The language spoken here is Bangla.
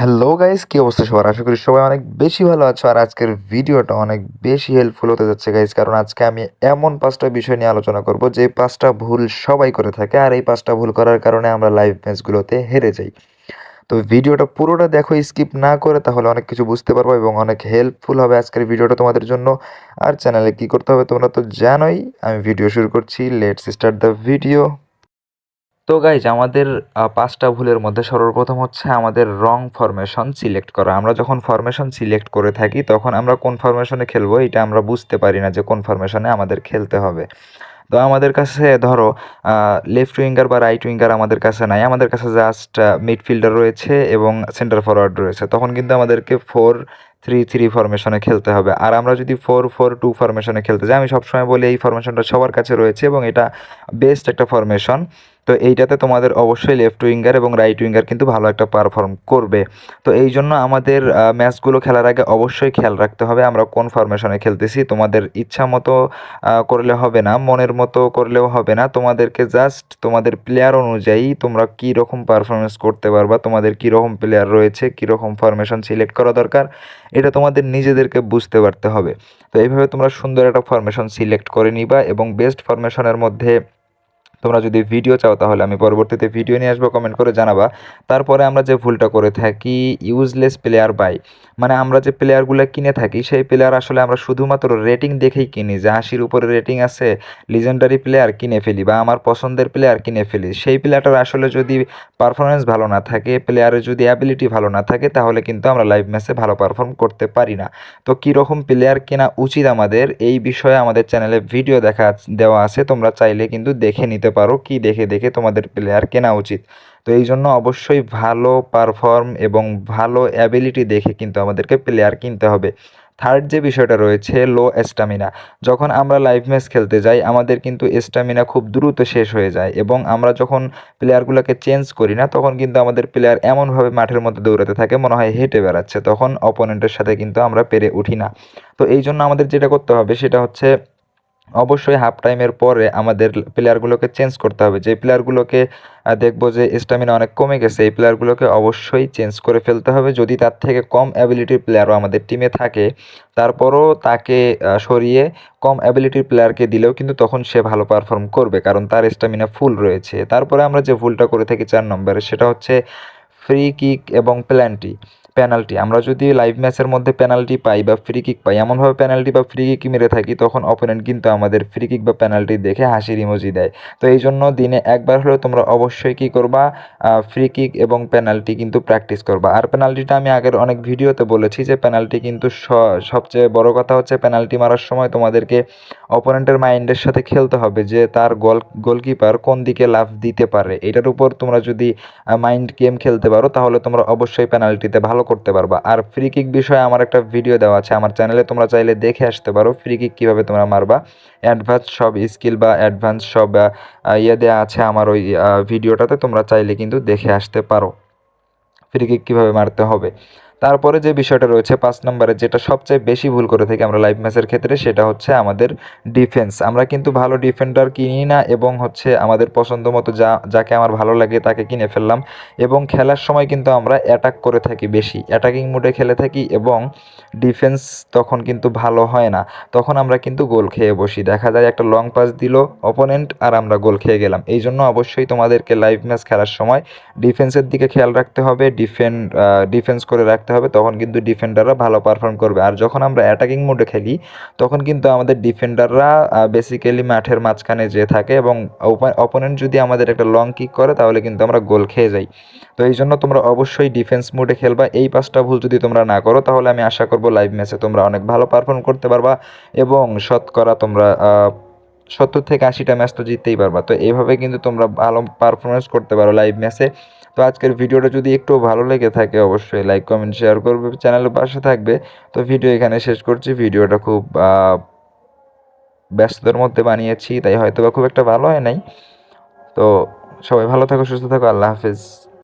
হ্যালো গাইস কি অবস্থা সবার? আশা করি সবাই অনেক বেশি ভালো আছো আর আজকের ভিডিওটা অনেক বেশি হেল্পফুল হতে যাচ্ছে গাইস কারণ আজকে আমি এমন পাঁচটা বিষয় নিয়ে আলোচনা করব যে পাঁচটা ভুল সবাই করে থাকে আর এই পাঁচটা ভুল করার কারণে আমরা লাইভ ম্যাচগুলোতে হেরে যাই। তো ভিডিওটা পুরোটা দেখো স্কিপ না করে তাহলে অনেক কিছু বুঝতে পারব এবং অনেক হেল্পফুল হবে আজকের ভিডিওটা তোমাদের জন্য। আর চ্যানেলে কি করতে হবে তোমরা তো জানোই, আমি ভিডিও শুরু করছি লেটস স্টার্ট দ্য ভিডিও তো গাইজ আমাদের পাঁচটা ভুলের মধ্যে সর্বপ্রথম হচ্ছে আমাদের রং ফরমেশন সিলেক্ট করা। আমরা যখন ফরমেশন সিলেক্ট করে থাকি, তখন আমরা কোন ফরমেশনে খেলব এটা আমরা বুঝতে পারি না যে কোন ফরমেশনে আমাদের খেলতে হবে। তো আমাদের কাছে ধরো লেফট উইঙ্গার বা রাইট উইঙ্গার আমাদের কাছে নাই। আমাদের কাছে জাস্ট মিডফিল্ডার রয়েছে এবং সেন্টার ফরওয়ার্ড রয়েছে। তখন কিন্তু আমাদেরকে ফোর থ্রি থ্রি ফরমেশনে খেলতে হবে। আর আমরা যদি ফোর ফোর টু ফরমেশনে খেলতে যাই, আমি সবসময় বলি এই ফরমেশনটা সবার কাছে রয়েছে এবং এটা বেস্ট একটা ফরমেশন তো এইটাতে তোমাদের অবশ্যই লেফট উইঙ্গার এবং রাইট উইঙ্গার কিন্তু ভালো একটা পারফর্ম করবে। তো এই জন্য আমাদের ম্যাচগুলো খেলার আগে অবশ্যই খেয়াল রাখতে হবে। আমরা কোন ফরমেশনে খেলতেছি, তোমাদের ইচ্ছা মতো করলে হবে না, মনের মতো করলেও হবে না। তোমাদেরকে জাস্ট তোমাদের প্লেয়ার অনুযায়ী তোমরা কী রকম পারফরমেন্স করতে পারবা, তোমাদের কী রকম প্লেয়ার রয়েছে কী রকম ফরমেশন সিলেক্ট করা দরকার, এটা তোমাদের নিজেদেরকে বুঝতে পারতে হবে। তো এইভাবে তোমরা সুন্দর একটা ফরমেশন সিলেক্ট করে নিবা এবং বেস্ট ফরমেশনের মধ্যে তোমরা যদি ভিডিও চাও তাহলে আমি পরবর্তীতে ভিডিও নিয়ে আসব কমেন্ট করে জানাবা। তারপরে আমরা যে ভুলটা করে থাকি ইউজলেস প্লেয়ার বাই মানে আমরা যে প্লেয়ারগুলো কিনে থাকি, সেই প্লেয়ার আসলে আমরা শুধুমাত্র রেটিং দেখেই কিনি। যে আশির উপরে রেটিং আছে লিজেন্ডারি প্লেয়ার কিনে ফেলি বা আমার পছন্দের প্লেয়ার কিনে ফেলি। সেই প্লেয়ারটার আসলে যদি পারফরমেন্স ভালো না থাকে প্লেয়ারের যদি অ্যাবিলিটি ভালো না থাকে, তাহলে কিন্তু আমরা লাইভ ম্যাচে ভালো পারফর্ম করতে পারি না। তো কীরকম প্লেয়ার কেনা উচিত আমাদের? এই বিষয়ে আমাদের চ্যানেলে ভিডিও দেখা দেওয়া আছে, তোমরা চাইলে কিন্তু দেখে নিতে পারো কি দেখে দেখে তোমাদের প্লেয়ার কেনা উচিত। তো এই জন্য অবশ্যই ভালো পারফর্ম এবং ভালো অ্যাবিলিটি দেখে কিন্তু আমাদেরকে প্লেয়ার কিনতে হবে। থার্ড যে বিষয়টা রয়েছে লো স্ট্যামিনা যখন আমরা লাইভ ম্যাচ খেলতে যাই, আমাদের কিন্তু স্ট্যামিনা খুব দ্রুত শেষ হয়ে যায় এবং আমরা যখন প্লেয়ারগুলোকে চেঞ্জ করি না, তখন কিন্তু আমাদের প্লেয়ার এমনভাবে মাঠের মধ্যে দৌড়াতে থাকে, মনে হয় হেঁটে বেড়াচ্ছে। তখন অপোনেন্টের সাথে কিন্তু আমরা পেরে উঠি না। তো এই জন্য আমাদের যেটা করতে হবে, সেটা হচ্ছে অবশ্যই হাফ টাইমের পরে আমাদের প্লেয়ারগুলোকে চেঞ্জ করতে হবে। যে প্লেয়ারগুলোকে দেখব যে স্ট্যামিনা অনেক কমে গেছে, এই প্লেয়ারগুলোকে অবশ্যই চেঞ্জ করে ফেলতে হবে। যদি তার থেকে কম অ্যাবিলিটির প্লেয়ারও আমাদের টিমে থাকে, তারপরও তাকে সরিয়ে কম অ্যাবিলিটির প্লেয়ারকে দিলেও কিন্তু তখন সে ভালো পারফর্ম করবে, কারণ তার স্ট্যামিনা ফুল রয়েছে। তারপরে আমরা যে ভুলটা করে থাকি চার নম্বরে, সেটা হচ্ছে ফ্রি কিক এবং প্ল্যান্টি পেনাল্টি আমরা যদি লাইভ ম্যাচের মধ্যে পেনাল্টি পাই বা ফ্রি কিক পাই, এমনভাবে পেনাল্টি বা ফ্রি কিক মেরে থাকি, তখন অপোনেন্ট কিন্তু আমাদের ফ্রি কিক বা পেনাল্টি দেখে হাসির ইমোজি দেয়। তো এই জন্য দিনে একবার হলেও তোমরা অবশ্যই কী করবা? ফ্রি কিক এবং পেনাল্টি কিন্তু প্র্যাকটিস করবা। আর পেনাল্টিটা আমি আগের অনেক ভিডিওতে বলেছি যে পেনাল্টি কিন্তু সবচেয়ে বড় কথা হচ্ছে পেনাল্টি মারার সময় তোমাদেরকে অপোনেন্টের মাইন্ডের সাথে খেলতে হবে যে তার গোল গোলকিপার কোন দিকে লাফ দিতে পারে। এটার উপর তোমরা যদি মাইন্ড গেম খেলতে পারো, তাহলে তোমরা অবশ্যই পেনাল্টিতে ভালো করতে পারবা। আর ফ্রি কিক বিষয়ে আমার একটা ভিডিও দেওয়া আছে, আমার চ্যানেলে তোমরা চাইলে দেখে আসতে পারো ফ্রি কিক কীভাবে তোমরা মারবা। অ্যাডভান্স সব স্কিল বা অ্যাডভান্স সব ইয়ে দেওয়া আছে আমার ওই ভিডিওটাতে তোমরা চাইলে কিন্তু দেখে আসতে পারো। ফ্রি কিক কীভাবে মারতে হবে। তারপরে যে বিষয়টা রয়েছে পাঁচ নম্বরে, যেটা সবচেয়ে বেশি ভুল করে থাকি আমরা লাইভ ম্যাচের ক্ষেত্রে, সেটা হচ্ছে আমাদের ডিফেন্স আমরা কিন্তু ভালো ডিফেন্ডার কিনি না এবং হচ্ছে আমাদের পছন্দ মতো যা, যাকে আমার ভালো লাগে তাকে কিনে ফেললাম এবং খেলার সময় কিন্তু আমরা অ্যাটাক করে থাকি বেশি। অ্যাটাকিং মুডে খেলে থাকি এবং ডিফেন্স তখন কিন্তু ভালো হয় না। তখন আমরা কিন্তু গোল খেয়ে বসি। দেখা যায় একটা লং পাস দিল অপোনেন্ট আর আমরা গোল খেয়ে গেলাম। এই জন্য অবশ্যই তোমাদেরকে লাইভ ম্যাচ খেলার সময় ডিফেন্সের দিকে খেয়াল রাখতে হবে। ডিফেন্ড ডিফেন্স করে রাখতে হবে, তখন কিন্তু ডিফেন্ডাররা ভালো পারফর্ম করবে। আর যখন আমরা অ্যাটাকিং মোডে খেলি, তখন কিন্তু আমাদের ডিফেন্ডাররা বেসিক্যালি মাঠের মাঝখানে যে থাকে এবং অপোনেন্ট যদি আমাদের একটা লং কিক করে, তাহলে কিন্তু আমরা গোল খেয়ে যাই। তো এই জন্য তোমরা অবশ্যই ডিফেন্স মোডে খেলবা। এই পাঁচটা ভুল যদি তোমরা না করো, তাহলে আমি আশা করব লাইভ ম্যাচে তোমরা অনেক ভালো পারফর্ম করতে পারবা এবং শতকরা তোমরা সত্তর থেকে আশিটা ম্যাচ তো জিততেই পারবা। তো এইভাবে কিন্তু তোমরা ভালো পারফরমেন্স করতে পারো লাইভ ম্যাচে তো আজকের ভিডিওটা যদি একটু ভালো লেগে থাকে, অবশ্যই লাইক কমেন্ট শেয়ার করবে চ্যানেলের পাশে থাকবে। তো ভিডিও এখানে শেষ করছি। ভিডিওটা খুব ব্যস্ততার মধ্যে বানিয়েছি, তাই হয়তো বা খুব একটা ভালো হয় নাই। তো সবাই ভালো থাকো, সুস্থ থাকো, আল্লাহ হাফেজ।